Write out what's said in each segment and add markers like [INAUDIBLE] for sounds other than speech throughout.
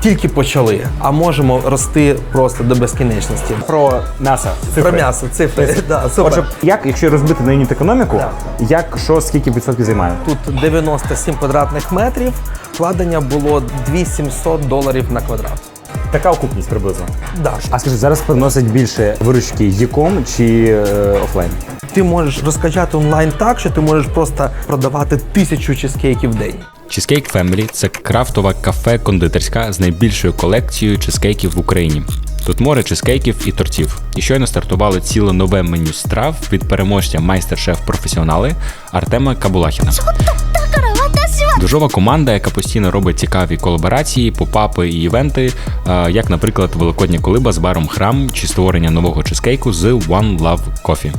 тільки почали, а можемо рости просто до безкінечності. Про м'ясо. цифри. Про м'ясо, цифри. Да, супер. Отже, як, якщо розбити на юніт економіку, Так. як що скільки відсотків займає? Тут 97 квадратних метрів. Вкладення було 2700 доларів на квадрат. Така окупність приблизно. Да. А скажи, зараз приносить більше виручки Є-ком чи е, офлайн? Ти можеш розкачати онлайн так, що ти можеш просто продавати тисячу чизкейків в день. Чизкейк Family – це крафтова кафе-кондитерська з найбільшою колекцією чизкейків в Україні. Тут море чизкейків і тортів. І щойно стартували ціле нове меню страв від переможця майстер-шеф-професіонали Артема Кабулахіна. Дужова команда, яка постійно робить цікаві колаборації, попапи і івенти, е, як, наприклад, Великодня колиба з баром храм чи створення нового чизкейку з One Love Coffee.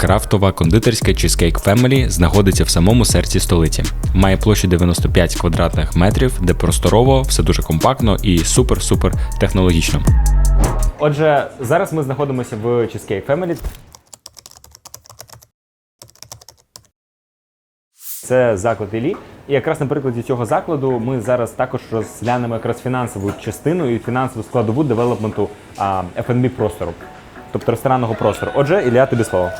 Крафтова кондитерська Cheesecake Family знаходиться в самому серці столиці. Має площу 95 квадратних метрів, де просторово, все дуже компактно і супер-супер технологічно. Отже, зараз ми знаходимося в Cheesecake Family. Це заклад Ілі. І якраз на прикладі цього закладу ми зараз також розглянемо якраз фінансову частину і фінансову складову девелопменту F&B простору, тобто ресторанного простору. Отже, Ілля, тобі слово.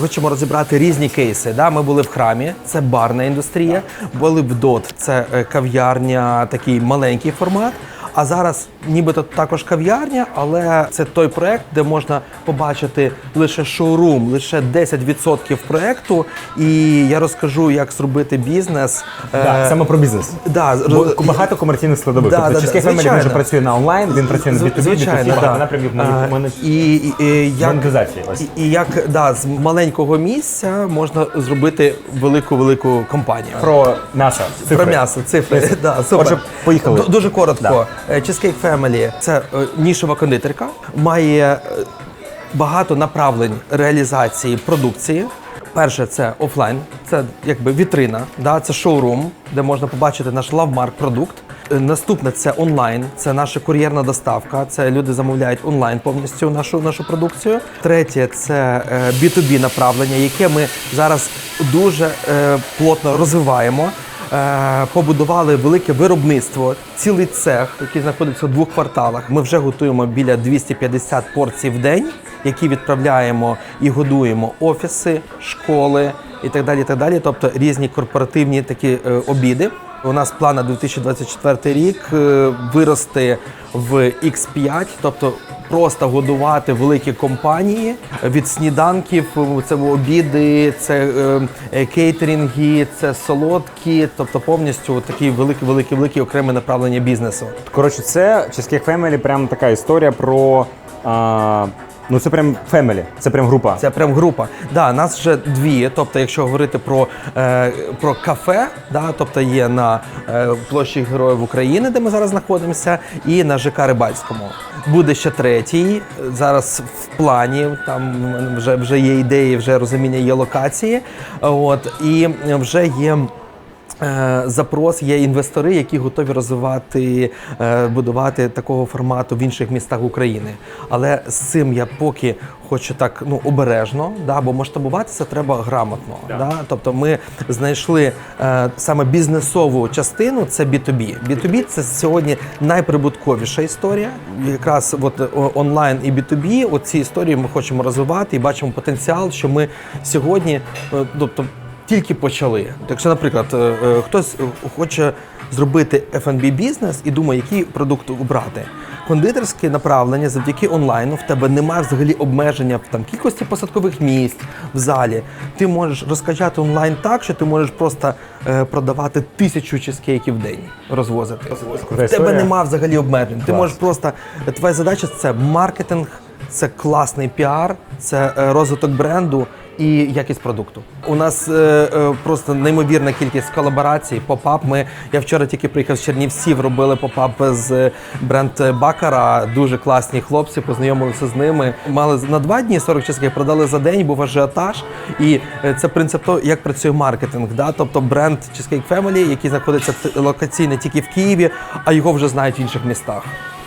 Хочемо розібрати різні кейси. Да? Ми були в храмі, це барна індустрія, були в ДОТ, це е, кав'ярня, такий маленький формат. А зараз нібито також кав'ярня, але це той проект, де можна побачити лише шоурум, лише 10% проекту. І я розкажу, як зробити бізнес. Так, Е, саме про бізнес. да, Бо багато комерційних складових. Да, тобто да, да, Cheesecake він вже працює на онлайн, він працює на B2B, звичайно, B2C, да. напрямів на мене. і, і, і як, Монетизації, ось. і, і як да, з маленького місця можна зробити велику велику компанію. Про м'ясо. Про м'ясо, цифри. Да, супер. Отже, поїхали. Ду- Дуже коротко. Е, Cheesecake Family – це е, нішова кондитерка, має е, багато направлень реалізації продукції. Перше це офлайн, це якби вітрина, да, це шоурум, де можна побачити наш лавмарк продукт. Е, Наступне це онлайн, це наша кур'єрна доставка. Це люди замовляють онлайн повністю нашу нашу продукцію. Третє це е, B2B направлення, яке ми зараз дуже е, плотно розвиваємо. Е, побудували велике виробництво, цілий цех, який знаходиться у двох кварталах. Ми вже готуємо біля 250 порцій в день, які відправляємо і годуємо офіси, школи і так далі. І так далі. Тобто різні корпоративні такі е, обіди. У нас план на 2024 рік е, вирости в X5, тобто просто годувати великі компанії від сніданків, це обіди, це е, кейтерінги, це солодкі, тобто повністю такі великі, великі, великі окреме направлення бізнесу. Коротше, це Cheesecake Family, прям така історія про. А, ну це прям family, це прям група. Це прям група. Да, нас вже дві. Тобто, якщо говорити про, е, про кафе, да, тобто є на е, площі Героїв України, де ми зараз знаходимося, і на ЖК Рибальському. Буде ще третій. Зараз в плані, там вже, вже є ідеї, вже розуміння є локації. От, і вже є. Е, Запрос є інвестори, які готові розвивати, е, будувати такого формату в інших містах України. Але з цим я поки хочу так ну обережно, да, бо масштабуватися треба грамотно. Да. Тобто ми знайшли е, саме бізнесову частину це B2B. B2B – це сьогодні найприбутковіша історія. Якраз от онлайн і B2B, от ці історії ми хочемо розвивати і бачимо потенціал, що ми сьогодні, тобто тільки почали. Якщо, наприклад, е, е, хтось е, хоче зробити F&B бізнес і думає, який продукт обрати. Кондитерське направлення завдяки онлайну в тебе немає взагалі обмеження в там кількості посадкових місць в залі. Ти можеш розкачати онлайн так, що ти можеш просто е, продавати тисячу чизкейків в день, розвозити. В тебе немає взагалі обмежень. Ти можеш просто твоя задача це маркетинг, це класний піар, це розвиток бренду і якість продукту. У нас е, е, просто неймовірна кількість колаборацій. Попап. Ми я вчора тільки приїхав з Чернівців, робили попап з е, бренд Бакара. Дуже класні хлопці, познайомилися з ними. Мали на два дні 40 часиків, продали за день, був ажіотаж. І е, це принцип того, як працює маркетинг. Да? Тобто бренд Cheesecake Family, який знаходиться локаційно тільки в Києві, а його вже знають в інших містах.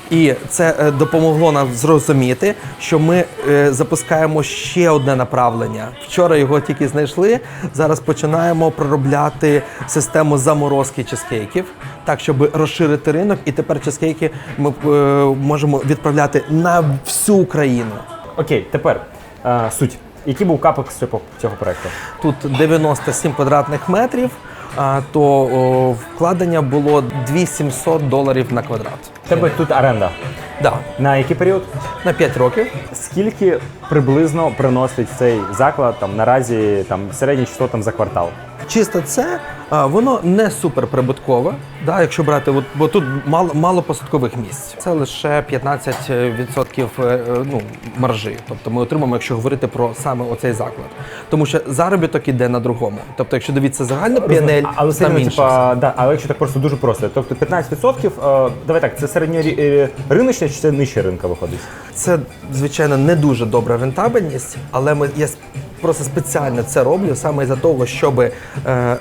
І це е, допомогло нам зрозуміти, що ми е, запускаємо ще одне направлення. Вчора його тільки знайшли. Зараз починаємо проробляти систему заморозки чизкейків, так щоб розширити ринок. І тепер чизкейки ми е, можемо відправляти на всю Україну. Окей, тепер суть. Який був капекс цього, проекту? Тут 97 квадратних метрів, то о, вкладення було 2700 доларів на квадрат. Тебе тут оренда. Да, На який період? на 5 років. Скільки приблизно приносить цей заклад там наразі там середнє число там за квартал? Чисто це воно не супер прибуткове, да, якщо брати, от, бо тут мало, мало посадкових місць. Це лише 15% е, е, ну, маржі. Тобто ми отримаємо, якщо говорити про саме оцей заклад. Тому що заробіток іде на другому. Тобто, якщо дивіться загальну піанель, але там інше. типа, да, але якщо так просто дуже просто. Тобто 15%, е, давай так, це середньориночне чи це нижче ринка виходить? Це звичайно не дуже добра рентабельність, але ми я с- просто спеціально це роблю саме із-за того, щоб е,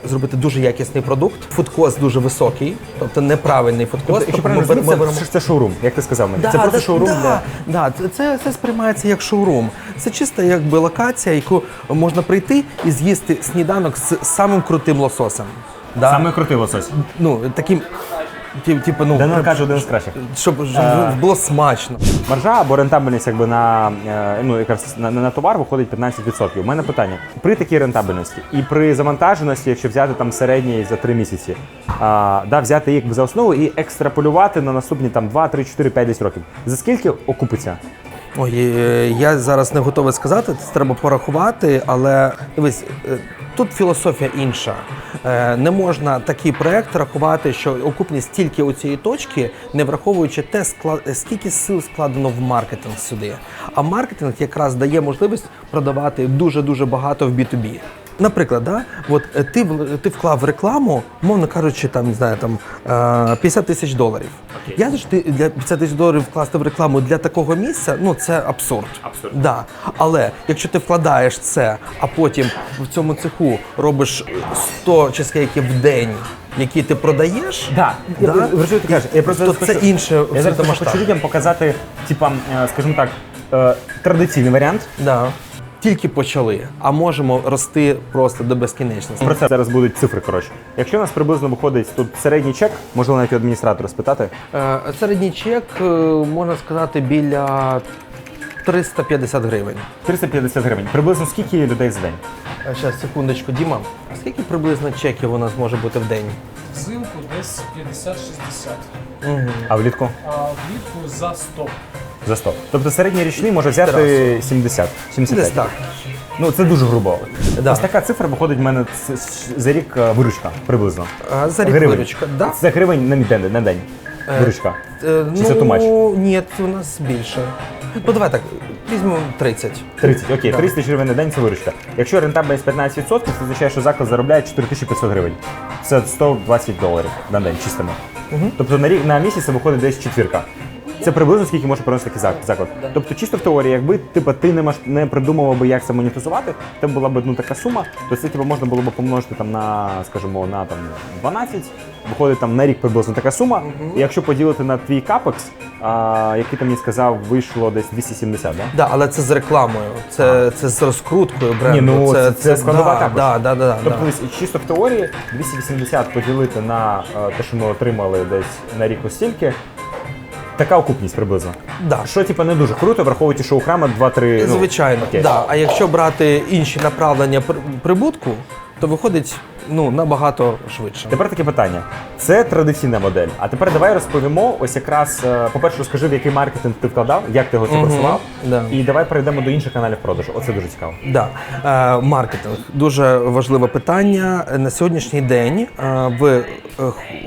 зробити дуже якісний продукт. Фудкост дуже високий, тобто неправильний фудкост. Якщо Тобто правильно бер- розумію, це, беремо- це, це шоурум, як ти сказав мені. Да, це просто да, шоурум да, для. да, це, це, це сприймається як шоурум. Це чисто якби локація, яку можна прийти і з'їсти сніданок з самим крутим лососем. Да? Саме крутий лосось. Ну, таким, ті- типу, ну, Данил каже один з кращих. щоб, щоб було смачно. Маржа або рентабельність якби на, е, ну, якраз на, на товар виходить 15%. У мене питання: при такій рентабельності і при завантаженості, якщо взяти там середній за 3 місяці, а, да, взяти їх за основу і екстраполювати на наступні там 2, 3, 4, 5 10 років. За скільки окупиться? Ой, е, я зараз не готовий сказати, це треба порахувати, але дивись, е, тут філософія інша. Е, Не можна такий проект рахувати, що окупність тільки у цієї точки, не враховуючи те, скільки сил складено в маркетинг сюди. А маркетинг якраз дає можливість продавати дуже дуже багато в B2B. Наприклад, да, от е, ти в- ти вклав в рекламу, мовно кажучи, там не знаю, там е, 50 тисяч доларів. Я ж ти для 50 тисяч доларів вкласти в рекламу для такого місця, ну це абсурд. Абсурд. Да. Але якщо ти вкладаєш це, а потім в цьому цеху робиш 100 чизкейків в день, які ти продаєш, Да, я Да? розумію, що ти кажеш. Я просто То це хочу- інше Я зараз хочу людям показати, типа, е, скажімо так, е, традиційний варіант. да. Тільки почали, а можемо рости просто до безкінечності. Про це зараз будуть цифри. Коротше, якщо у нас приблизно виходить тут середній чек, можливо навіть у адміністратора спитати. Е, Середній чек, е, можна сказати, біля 350 гривень. 350 гривень. Приблизно скільки людей за день? Зараз, секундочку, Діма. А скільки приблизно чеків у нас може бути в день? Взимку десь 50-60, А влітку а влітку за 100. За 100. Тобто середній річний може взяти 70, 75. Десь так. Ну це дуже грубо. Да. Ось така цифра виходить в мене ц- ц- за рік е, виручка приблизно. А, За рік Гривень. виручка. Да? Це гривень на день, на день. Виручка. Е, Чи це too much? ні, у нас більше. Ну давай так, візьмемо 30. 30, окей, 30 тисяч гривень на день це виручка. Якщо рентабельність 15%, це означає, що заклад заробляє 4500 гривень. Це 120 доларів на день чистими. Тобто на рік на місяць це виходить десь четвірка. Це приблизно скільки може приносити такий заклад. Тобто, чисто в теорії, якби типа ти не маш не придумував би, як це монетизувати, це була б ну така сума, то це типу, можна було б помножити там на, скажімо, на там 12, виходить там на рік приблизно така сума. І якщо поділити на твій капекс, а, який ти мені сказав, вийшло десь 270, да? Да, але це з рекламою, це, це з розкруткою бренду. Ні, ну, це- це складова да, також. да, да, да, Тобто, да. чисто в теорії 280 поділити на е, те, що ми отримали десь на рік ось стільки. Така окупність приблизно. Да. Що типу не дуже круто, враховуючи, що у храма 2-3. ну, Звичайно, окей. да. А якщо брати інші направлення пр- прибутку, то виходить ну, набагато швидше. Тепер таке питання. Це традиційна модель. А тепер давай розповімо. Ось якраз, е, по-перше, розкажи, в який маркетинг ти вкладав, як ти його це просував. да. І давай перейдемо до інших каналів продажу. Оце дуже цікаво. Да. Е, маркетинг дуже важливе питання. На сьогоднішній день е, в е,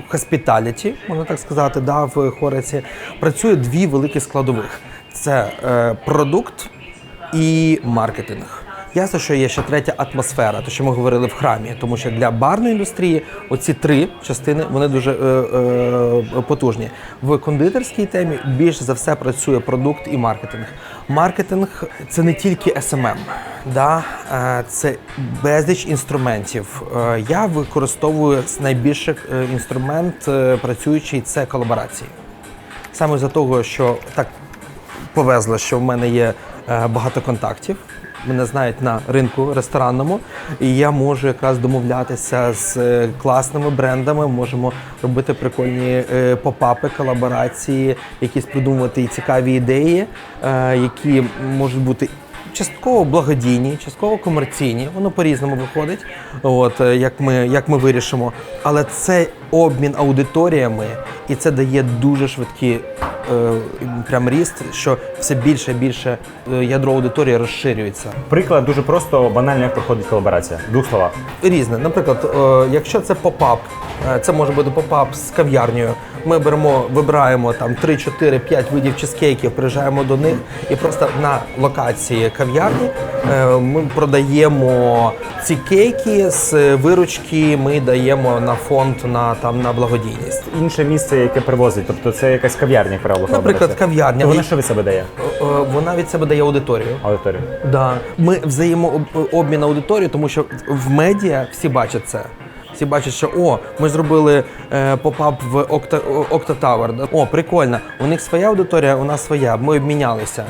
хоспіталіті, можна так сказати, да, в Хореці працює дві великі складових: це е, продукт і маркетинг. Ясно, що є ще третя атмосфера, то що ми говорили в храмі, тому що для барної індустрії оці три частини вони дуже е, е, потужні. В кондитерській темі більш за все працює продукт і маркетинг. Маркетинг це не тільки SMM, да? е, це безліч інструментів. Е, Я використовую найбільший е, інструмент працюючий це колаборації. Саме за того, що так повезло, що в мене є багато контактів. Мене знають на ринку ресторанному, і я можу якраз домовлятися з е, класними брендами. Можемо робити прикольні е, попапи, колаборації, якісь придумувати цікаві ідеї, е, які можуть бути частково благодійні, частково комерційні. Воно по-різному виходить. От як ми, як ми вирішимо. Але це обмін аудиторіями, і це дає дуже швидкі прям ріст, що все більше і більше е, ядро аудиторії розширюється. Приклад дуже просто, банально, як проходить колаборація. Двох словах. Різне. Наприклад, е, якщо це попап, е, це може бути попап з кав'ярнею. Ми беремо, вибираємо там 3, 4, 5 видів чизкейків, приїжджаємо до них і просто на локації кав'ярні е, ми продаємо ці кейки з виручки. Ми даємо на фонд на там на благодійність. Інше місце, яке привозить, тобто це якась кав'ярня, як правило, Наприклад, кав'ярня. Вона що від себе дає? Е, е, Вона від себе дає аудиторію. Аудиторію. Да. Ми взаємообмін аудиторії, тому що в медіа всі бачать це. Всі бачать, що о, ми зробили е, попап в Окта, Окта О, прикольно. У них своя аудиторія, у нас своя. Ми обмінялися.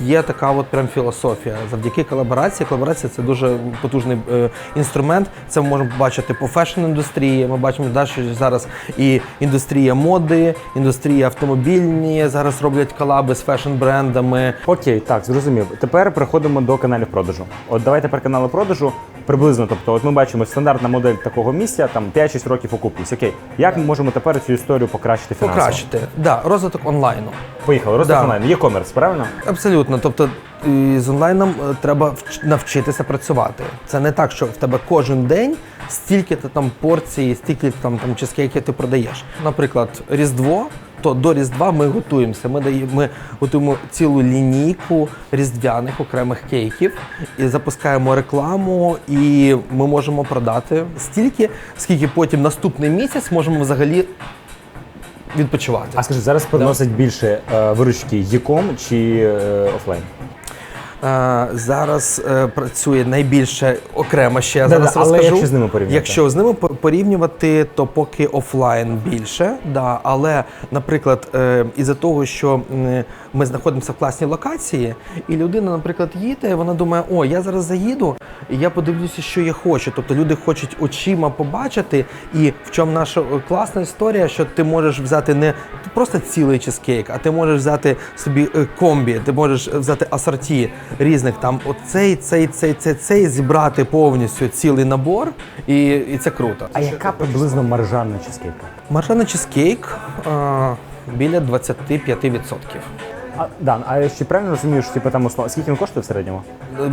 Є така от прям філософія. Завдяки колаборації. Колаборація це дуже потужний е, інструмент. Це ми можемо побачити по фешн-індустрії. Ми бачимо далі зараз і індустрія моди, індустрія автомобільні. Зараз роблять колаби з фешн-брендами. Окей, так, зрозумів. Тепер переходимо до каналів продажу. От давай тепер канали продажу приблизно. Тобто, от ми бачимо стандартна модель такого місця, там 5-6 років окупність. Окей, як ми можемо тепер цю історію покращити фінансово? Покращити. Да, розвиток онлайну. Поїхали. Да. онлайн. Є-комерс, правильно? Абсолютно. Тобто і з онлайном е, треба вч- навчитися працювати. Це не так, що в тебе кожен день стільки ти там порцій, стільки там там чизкейків ти продаєш. Наприклад, Різдво. То до Різдва ми готуємося. Ми даємо, ми готуємо цілу лінійку різдвяних окремих кейків і запускаємо рекламу, і ми можемо продати стільки, скільки потім наступний місяць можемо взагалі відпочивати. А скажи, зараз приносить більше е, виручки Є-ком чи е, офлайн? Е, Зараз е, працює найбільше окремо ще я Да-да, зараз але розкажу. якщо з ними порівняти? Якщо з ними порівнювати, то поки офлайн більше. Да, але, наприклад, е, із-за того, що ми знаходимося в класній локації, і людина, наприклад, їде, вона думає, о, я зараз заїду, і я подивлюся, що я хочу. Тобто люди хочуть очима побачити. І в чому наша е, класна історія, що ти можеш взяти не просто цілий чизкейк, а ти можеш взяти собі е, комбі, ти можеш взяти асорті різних там оцей, цей, цей, цей, цей, зібрати повністю цілий набор, і, і це круто. А яка приблизно маржа на чизкейка? Маржа на чизкейк е, біля 25%. А, да, а ще правильно розумієш, типу там услов... скільки він коштує в середньому?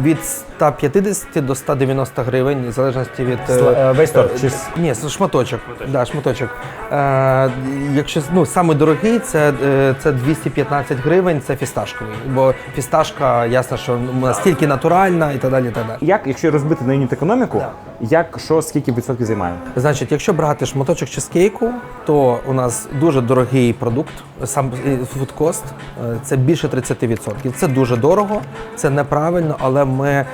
Від 150 до 190 гривень, в залежності від е, Сла- е, весь торт чи с- Ні, це шматочок. Да, шматочок. Е, якщо ну, саме дорогий, це, е, це 215 гривень, це фісташковий. Бо фісташка, ясно, що настільки натуральна і так далі. І так далі. Як, якщо розбити на юніт економіку, як що скільки відсотків займає? Значить, якщо брати шматочок чизкейку, то у нас дуже дорогий продукт, сам фудкост, е, це більше 30%. Це дуже дорого, це неправильно, але ми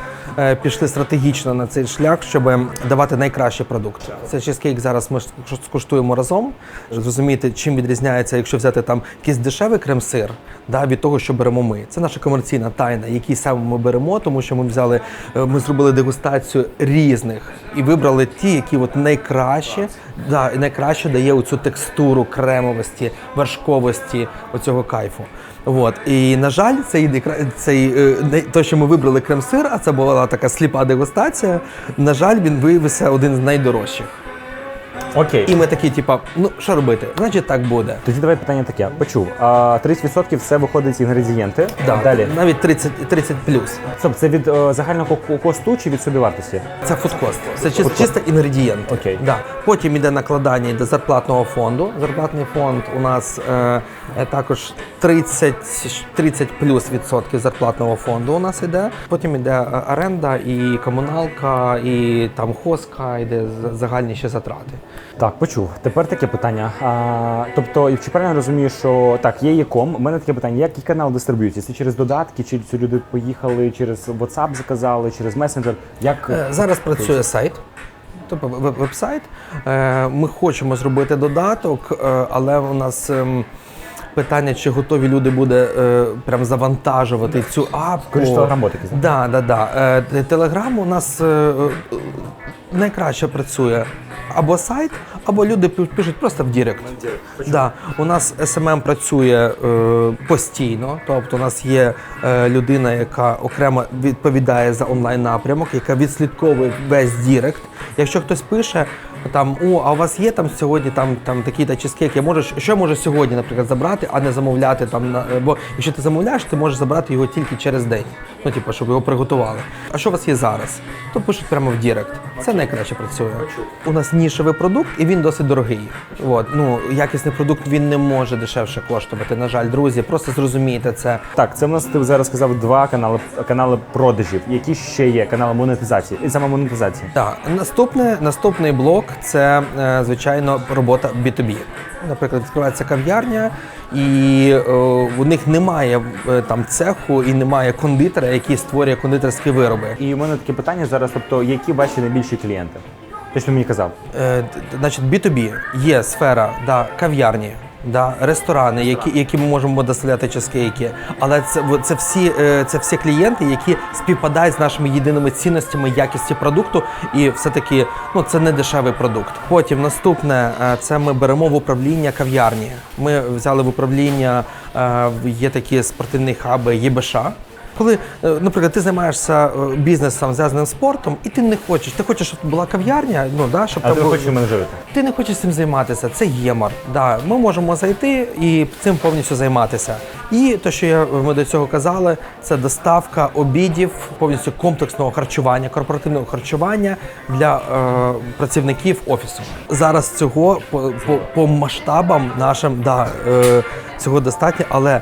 пішли стратегічно на цей шлях, щоб давати найкращий продукт. Цей чизкейк зараз ми скуштуємо разом. Зрозуміти, чим відрізняється, якщо взяти там якийсь дешевий крем-сир, да, від того, що беремо ми. Це наша комерційна тайна, який саме ми беремо, тому що ми взяли, е, ми зробили дегустацію різних і вибрали ті, які от найкраще, да, найкраще дає оцю текстуру кремовості, вершковості, оцього кайфу. От. І на жаль, цей, цей е, то, що ми вибрали крем-сир, а це була така сліпа дегустація. На жаль, він виявився один з найдорожчих. Окей. І ми такі, типа, ну що робити? Значить, так буде. Тоді давай питання таке. Почув. А 30% це виходить інгредієнти. Да, Далі. Навіть 30, 30 плюс. Стоп, це від е, загального косту чи від собівартості? Це фудкост. Це чис- чисто інгредієнт. Окей. Да. Потім йде накладання йде зарплатного фонду. Зарплатний фонд у нас е, також 30, 30 плюс відсотків зарплатного фонду у нас йде. Потім йде е, оренда і комуналка, і там хоска, йде загальні ще затрати. Так, почув. Тепер таке питання. А, тобто, чи правильно розумію, що так, є Є-ком. У мене таке питання: який канал дистриб'юції? Це через додатки, чи ці люди поїхали через WhatsApp заказали, через месенджер? Як Е, Зараз працює сайт. Тобто веб- веб-сайт. Е, Ми хочемо зробити додаток, е, але у нас ем, питання, чи готові люди буде е, прям завантажувати цю апку. Скоріше, Да, да, да. Е, Телеграм у нас е, е, найкраще працює. Або сайт, або люди пишуть просто в Дірект. Да. У нас SMM працює е, постійно, тобто у нас є е, людина, яка окремо відповідає за онлайн напрямок, яка відслідковує весь Дірект. Якщо хтось пише там, о, а у вас є там сьогодні там, там такий-то чизкейк, я можу, що я можу сьогодні, наприклад, забрати, а не замовляти там на бо якщо ти замовляєш, ти можеш забрати його тільки через день. Ну, типу, щоб його приготували. А що у вас є зараз? То пишуть прямо в Дірект. Це найкраще працює. У нас нішевий продукт, і він досить дорогий. От, ну, якісний продукт він не може дешевше коштувати. На жаль, друзі, просто зрозумійте це. Так, це в нас ти зараз сказав два канали канали продажів. Які ще є канали монетизації? І саме монетизації. Так, наступне, наступний блок це е, звичайно робота B2B. Наприклад, відкривається кав'ярня, і е, у них немає е, там цеху і немає кондитера, який створює кондитерські вироби. І у мене таке питання зараз: тобто, які ваші найбільші клієнти? Те, що мені казав. Значить, B2B є сфера да, кав'ярні. Да, ресторани, які, які ми можемо доставляти чизкейки, але це це всі е, це всі клієнти, які співпадають з нашими єдиними цінностями якості продукту, і все таки ну це не дешевий продукт. Потім наступне е, це ми беремо в управління кав'ярні. Ми взяли в управління е, є такі спортивні хаби ЄБШ. Коли, е, наприклад, ти займаєшся е, бізнесом зв'язаним з спортом, і ти не хочеш, ти хочеш, щоб була кав'ярня, ну да, щоб А там ти хочеш менеджерити? ти не хочеш цим займатися, це ємар. Да, ми можемо зайти і цим повністю займатися. І те, що я, ми до цього казали, це доставка обідів, повністю комплексного харчування, корпоративного харчування для е, працівників офісу. Зараз цього по, по, по масштабам нашим да, е, цього достатньо, але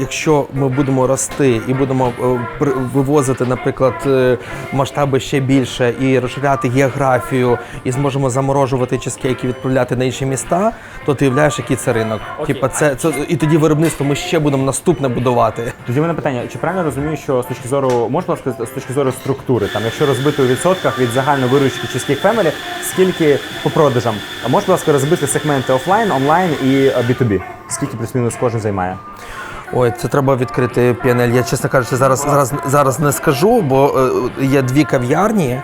якщо ми будемо рости і будемо е, вивозити, наприклад, е, масштаби ще більше і розширяти географію, і зможемо заморожувати чизкейки, відправляти на інші міста, то ти уявляєш, який це ринок. Типа, це, це і тоді виробництво ми ще будемо наступне будувати. Тоді мене питання: чи правильно розумію, що з точки зору можна сказати, з точки зору структури, там якщо розбити у відсотках від загальної виручки Cheesecake Family, скільки по продажам? Можна, ласка, розбити сегменти офлайн, онлайн і е, B2B? Скільки плюс-мінус кожен займає? Ой, це треба відкрити піанель. Я чесно кажучи, зараз, зараз, зараз не скажу, бо е, є дві кав'ярні.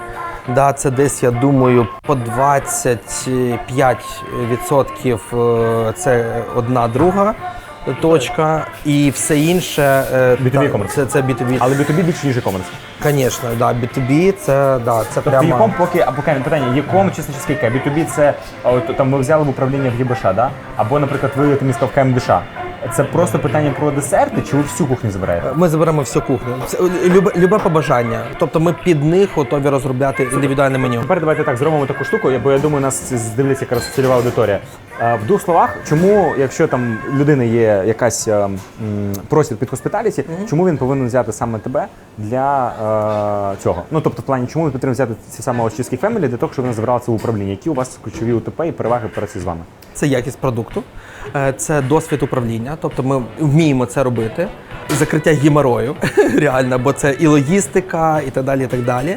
Да, це десь, я думаю, по 25% е, це одна друга точка, і все інше е, B2B та- e-commerce. це, це B2B. Але B2B більше ніж e-commerce. Звісно, да, B2B це, да, це Тобто прямо. яком поки або окей, питання, якому чесно Cheesecake? B2B це от, там ми взяли в управління в ЄБШ, да? Або, наприклад, ви там місто в КМДШ. Це просто питання про десерти, чи ви всю кухню забираєте? Ми заберемо всю кухню. Це любе, любе побажання. Тобто ми під них готові розробляти індивідуальне меню. Тепер давайте так зробимо таку штуку, бо я думаю, нас здивляться якраз цільова аудиторія. Е, В двох словах, чому, якщо там людини є якась е, м, просвід під хоспіталіті, чому він повинен взяти саме тебе для е, цього? Ну тобто, в плані, чому він потрібно взяти ці саме Cheesecake Family для того, щоб вона забрала це в управління? Які у вас ключові УТП і переваги праці з вами? Це якість продукту, е, це досвід управління, тобто ми вміємо це робити. Закриття геморою, [LAUGHS] реально, бо це і логістика, і так далі. і так далі.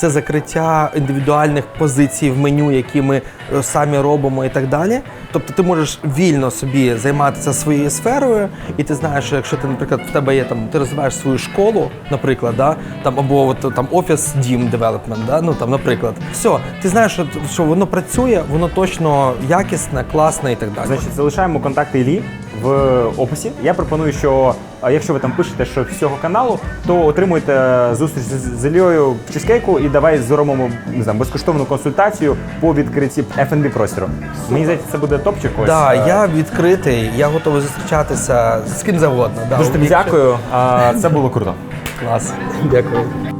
Це закриття індивідуальних позицій в меню, які ми самі робимо, і так далі. Тобто ти можеш вільно собі займатися своєю сферою, і ти знаєш, що якщо ти, наприклад, в тебе є там, ти розвиваєш свою школу, наприклад, да, там або от, там офіс дім девелопмент, да, ну там, наприклад, все, ти знаєш, що, що воно працює, воно точно якісне, класне і так далі. Значить, залишаємо контакти Іллі в описі. Я пропоную, що якщо ви там пишете, що з цього каналу, то отримуйте зустріч з Іллею в чизкейку і давай зробимо не знаю, безкоштовну консультацію по відкритті F&B простору. Мені здається, це буде топчик. Ось. Да, Е, я відкритий, я готовий зустрічатися з ким завгодно. Да, Дуже тобі дякую. А, Це було круто. Клас. Дякую.